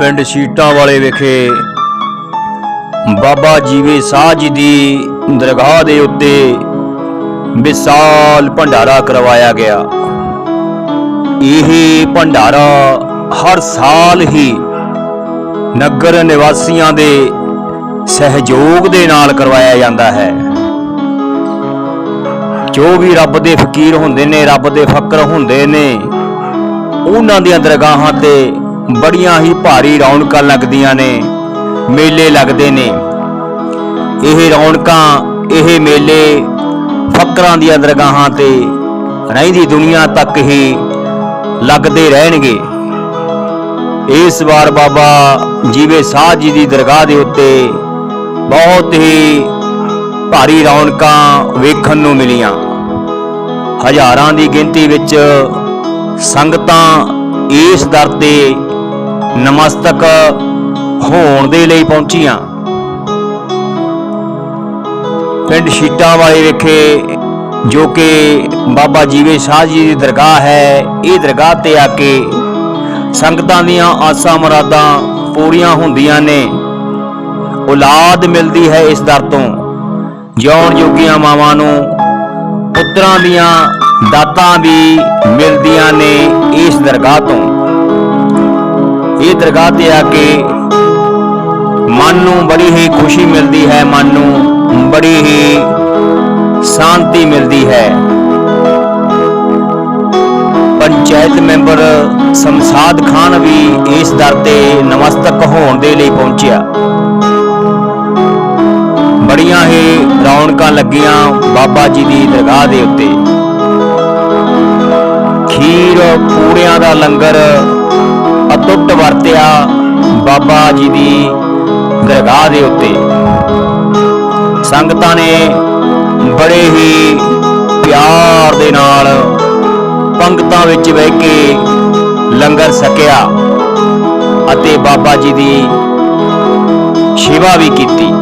ਪਿੰਡ ਸੀਟਾਂ ਵਾਲੇ ਵਿਖੇ ਬਾਬਾ ਜੀਵੇ ਸਾਹ ਜੀ ਦੀ ਦਰਗਾਹ ਦੇ ਉੱਤੇ ਵਿਸ਼ਾਲ ਭੰਡਾਰਾ ਕਰਵਾਇਆ ਗਿਆ। ਇਹ ਭੰਡਾਰਾ ਹਰ ਸਾਲ ਹੀ ਨਗਰ ਨਿਵਾਸੀਆਂ ਦੇ ਸਹਿਯੋਗ ਦੇ ਨਾਲ ਕਰਵਾਇਆ ਜਾਂਦਾ ਹੈ। ਜੋ ਵੀ ਰੱਬ ਦੇ ਫਕੀਰ ਹੁੰਦੇ ਨੇ, ਰੱਬ ਦੇ ਫਕਰ ਹੁੰਦੇ ਨੇ, ਉਹਨਾਂ ਦੀਆਂ ਦਰਗਾਹਾਂ ਤੇ ਬੜੀਆਂ ਹੀ ਭਾਰੀ ਰੌਣਕਾਂ ਲੱਗਦੀਆਂ ਨੇ, ਮੇਲੇ ਲੱਗਦੇ ਨੇ। ਇਹ ਰੌਣਕਾਂ, ਇਹ ਮੇਲੇ ਫਕਰਾਂ ਦੀਆਂ ਦਰਗਾਹਾਂ ਤੇ ਰਹਿੰਦੀ ਦੁਨੀਆ ਤੱਕ ਹੀ ਲੱਗਦੇ ਰਹਿਣਗੇ। ਇਸ ਵਾਰ ਬਾਬਾ ਜੀਵੇ ਸਾਹ ਜੀ ਦੀ ਦਰਗਾਹ ਦੇ ਉੱਤੇ ਬਹੁਤ ਹੀ ਭਾਰੀ ਰੌਣਕਾਂ ਵੇਖਣ ਨੂੰ ਮਿਲੀਆਂ। ਹਜ਼ਾਰਾਂ ਦੀ ਗਿਣਤੀ ਵਿੱਚ ਸੰਗਤਾਂ ਇਸ ਦਰ ਤੇ ਨਮਸਤਕ ਹੋਣ ਦੇ ਲਈ ਪਹੁੰਚੀਆਂ। ਪਿੰਡ ਸ਼ੀਟਾਂ ਵਾਲੇ ਵਿਖੇ ਜੋ ਕਿ ਬਾਬਾ ਜੀਵੇ ਸ਼ਾਹ ਜੀ ਦੀ ਦਰਗਾਹ ਹੈ, ਇਹ ਦਰਗਾਹ ਤੇ ਆ ਕੇ ਸੰਗਤਾਂ ਦੀਆਂ ਆਸਾਂ ਮੁਰਾਦਾਂ ਪੂਰੀਆਂ ਹੁੰਦੀਆਂ ਨੇ। ਔਲਾਦ ਮਿਲਦੀ ਹੈ ਇਸ ਦਰ ਤੋਂ। ਜਿਉਣ ਜੋਗੀਆਂ ਮਾਵਾਂ ਨੂੰ ਪੁੱਤਰਾਂ ਦੀਆਂ ਦਾਤਾਂ ਵੀ ਮਿਲਦੀਆਂ ਨੇ ਇਸ ਦਰਗਾਹ ਤੋਂ। ਇਹ ਦਰਗਾਹ ਤੇ ਆ ਕੇ ਮਨ ਨੂੰ ਬੜੀ ਹੀ ਖੁਸ਼ੀ ਮਿਲਦੀ ਹੈ, ਮਨ ਨੂੰ ਬੜੀ ਹੀ ਸ਼ਾਂਤੀ ਮਿਲਦੀ ਹੈ। ਪੰਚਾਇਤ ਮੈਂਬਰ ਸਮਸਾਦ ਖਾਨ ਵੀ ਇਸ ਦਰ ਤੇ ਨਮਸਤਕ ਹੋਣ ਦੇ ਲਈ ਪਹੁੰਚਿਆ। ਬੜੀਆਂ ਹੀ ਰੌਣਕਾਂ ਲੱਗੀਆਂ ਬਾਬਾ ਜੀ ਦੀ ਦਰਗਾਹ ਦੇ ਉੱਤੇ। ਖੀਰ, ਪੂੜਿਆਂ ਦਾ ਲੰਗਰ ਟੁੱਟ ਵਰਤਿਆ ਬਾਬਾ ਜੀ ਦੀ ਦਰਗਾਹ ਦੇ ਉੱਤੇ। ਸੰਗਤਾਂ ਨੇ ਬੜੇ ਹੀ ਪਿਆਰ ਦੇ ਨਾਲ ਪੰਗਤਾਂ ਵਿੱਚ ਬਹਿ ਕੇ ਲੰਗਰ ਛਕਿਆ ਅਤੇ ਬਾਬਾ ਜੀ ਦੀ ਸੇਵਾ ਵੀ ਕੀਤੀ।